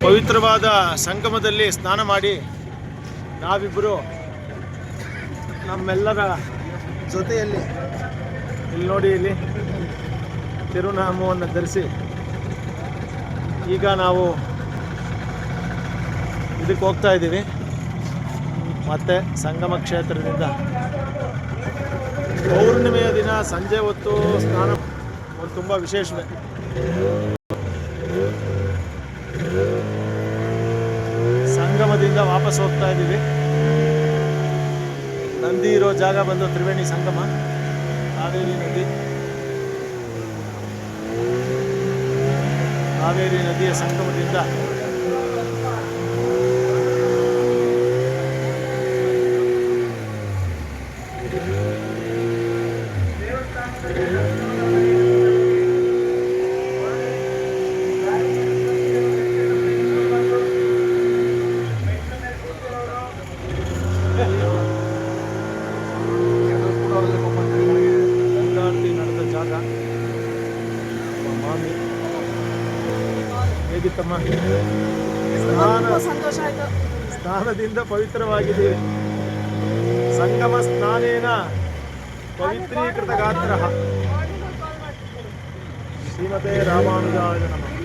ಪವಿತ್ರವಾದ ಸಂಗಮದಲ್ಲಿ ಸ್ನಾನ ಮಾಡಿ ನಾವಿಬ್ಬರು ನಮ್ಮೆಲ್ಲರ ಜೊತೆಯಲ್ಲಿ ಇಲ್ಲಿ ನೋಡಿ ಇಲ್ಲಿ ತಿರುನಾಮವನ್ನು ಧರಿಸಿ ಈಗ ನಾವು ಇದಕ್ಕೆ ಹೋಗ್ತಾ ಇದ್ದೀವಿ. ಮತ್ತೆ ಸಂಗಮ ಕ್ಷೇತ್ರದಿಂದ ಪೌರ್ಣಿಮೆಯ ದಿನ ಸಂಜೆ ಹೊತ್ತು ಸ್ನಾನ ಒಂದು ತುಂಬ ವಿಶೇಷವೇ. ಸಂಗಮದಿಂದ ವಾಪಸ್ ಹೋಗ್ತಾ ಇದ್ದೀವಿ. ನಂದಿ ಇರೋ ಜಾಗ ಬಂದು ತ್ರಿವೇಣಿ ಸಂಗಮ. ಹಾವೇರಿ ನದಿ. ಹಾವೇರಿ ನದಿಯ ಸಂಗಮದಿಂದ ಹೇಗಿತ್ತಮ್ಮ? ಸ್ನಾನ ಸ್ನಾನದಿಂದ ಪವಿತ್ರವಾಗಿದೆ. ಸಂಗಮ ಸ್ನಾನೇನ ಪವಿತ್ರೀಕೃತ ಗಾತ್ರ ಶ್ರೀಮತೆ ರಾಮಾನುಜಾಯ ನಮಃ.